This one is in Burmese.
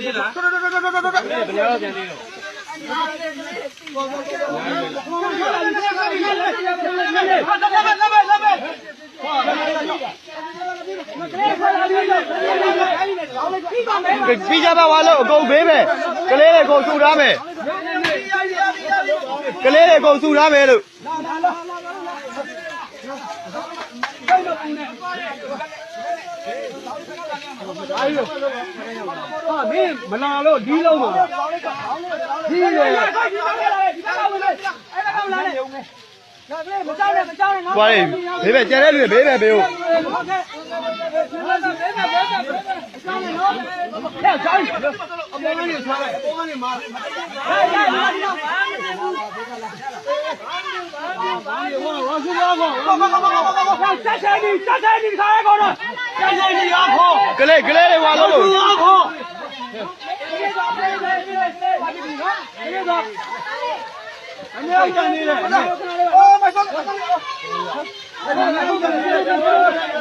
နေသေးလားတော်တော်တော်တော်တော်တော်ဘယ်ရောက်ပြန်နေတော့ပြီးကြပါဝါလို့အကုန်ဘေးမယ်ကလေးတွေကုန်ဆူထားမယ်ကလေးတွေကုန်ဆူထားမယ်လို့ ဟာမင်းမနာလို့ဒီလုံးမှာဒီလေဒီကောင်ဝင်လေအဲ့ဒါကောင်လာလေနာမည်မကြောက်နဲ့မကြောက်နဲ့ငါဘာလဲဘေးပဲကျန်တဲ့လူတွေဘေးပဲဘေးဟုတ်ဟုတ်ကဲ့ဘေးပဲဘေးပဲဘေးပဲအကြောင်းနဲ့နော်ဟဲ့ကြောင်းအပေါ်ကနေထားလိုက်အပေါ်ကနေမာဟဲ့ဟဲ့မာဒီတော့ဘာမသိဘူး ဆက်ဆက်ဒီဆက်ဆက်ဒီခါရကောတော့ဆက်ဆက်ဒီအားခေါ်ကလေးကလေးတွေဝါလို့လို့အားခေါ်အမေကလည်းနေတယ်။အိုးမဆော့။